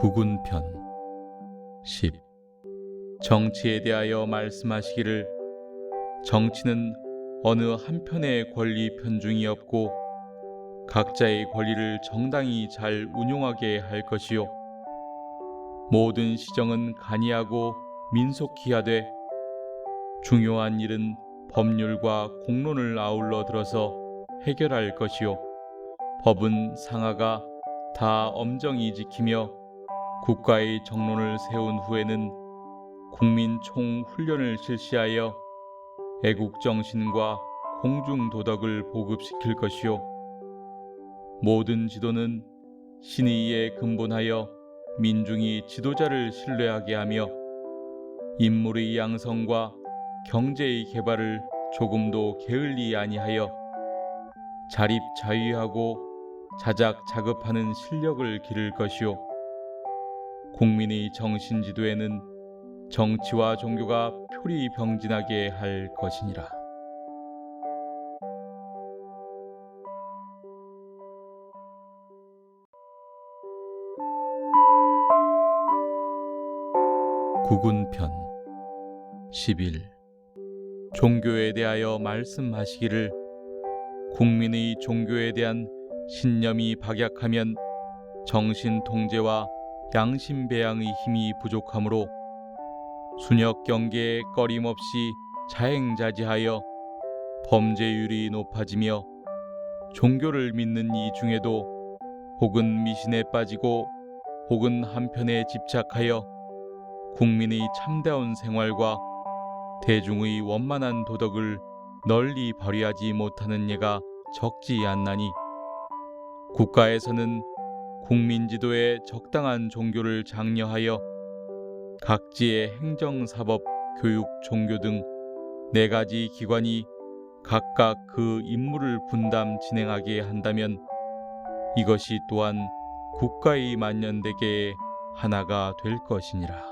구군편 10 정치에 대하여 말씀하시기를 정치는 어느 한편의 권리 편중이 없고 각자의 권리를 정당히 잘 운용하게 할 것이요. 모든 시정은 간이하고 민속히 하되 중요한 일은 법률과 공론을 아울러 들어서 해결할 것이요. 법은 상하가 다 엄정히 지키며 국가의 정론을 세운 후에는 국민 총 훈련을 실시하여 애국 정신과 공중 도덕을 보급시킬 것이요. 모든 지도는 신의에 근본하여 민중이 지도자를 신뢰하게 하며 인물의 양성과 경제의 개발을 조금도 게을리 아니하여 자립자위하고 자작 자급하는 실력을 기를 것이요 국민의 정신 지도에는 정치와 종교가 표리 병진하게 할 것이니라. 구군편 11 종교에 대하여 말씀하시기를 국민의 종교에 대한 신념이 박약하면 정신 통제와 양심 배양의 힘이 부족하므로 순역 경계에 꺼림없이 자행자지하여 범죄율이 높아지며 종교를 믿는 이 중에도 혹은 미신에 빠지고 혹은 한편에 집착하여 국민의 참다운 생활과 대중의 원만한 도덕을 널리 발휘하지 못하는 예가 적지 않나니 국가에서는 국민 지도에 적당한 종교를 장려하여 각지의 행정, 사법, 교육, 종교 등 네 가지 기관이 각각 그 임무를 분담 진행하게 한다면 이것이 또한 국가의 만년대계의 하나가 될 것이니라.